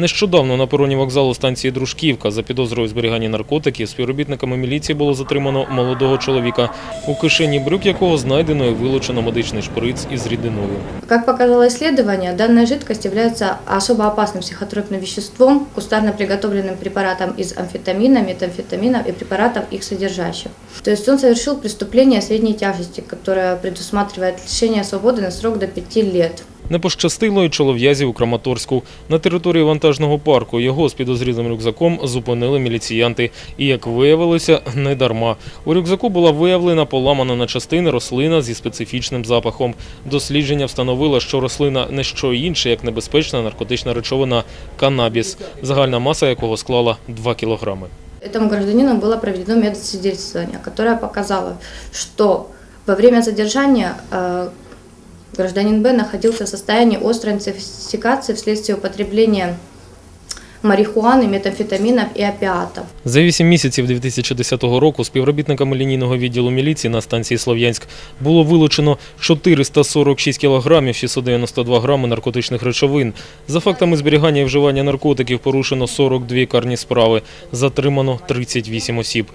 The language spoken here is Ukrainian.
Нещодавно на пероні вокзалу станції Дружківка за підозрою у зберіганні наркотиків співробітниками міліції було затримано молодого чоловіка, у кишені брюк якого знайдено і вилучено медичний шприц із рідиною. Как показало исследование, данная жидкость является особо опасным психотропным веществом, кустарно приготовленным препаратом из амфетамина, метамфетаминов и препаратов их содержащих. То есть он совершил преступление средней тяжести, которое предусматривает лишение свободы на срок до 5 лет. Не пощастило й чолов'язі у Краматорську. На території вантажного парку його з підозрілим рюкзаком зупинили міліціянти. І, як виявилося, не дарма. У рюкзаку була виявлена поламана на частини рослина зі специфічним запахом. Дослідження встановило, що рослина не що інше, як небезпечна наркотична речовина канабіс, загальна маса якого склала 2 кілограми. Этому гражданину было проведено медосвидетельствование, которое показало, что во время задержания э, гражданин Б находился в состоянии острой интоксикации вследствие употребления марихуаны, метамфетаминов и опиатов. За вісім місяців 2010 року співробітниками лінійного відділу міліції на станції Слов'янськ було вилучено 446 кілограмів 692 грами наркотичних речовин. За фактами зберігання і вживання наркотиків порушено 42 карні справи, затримано 38 осіб.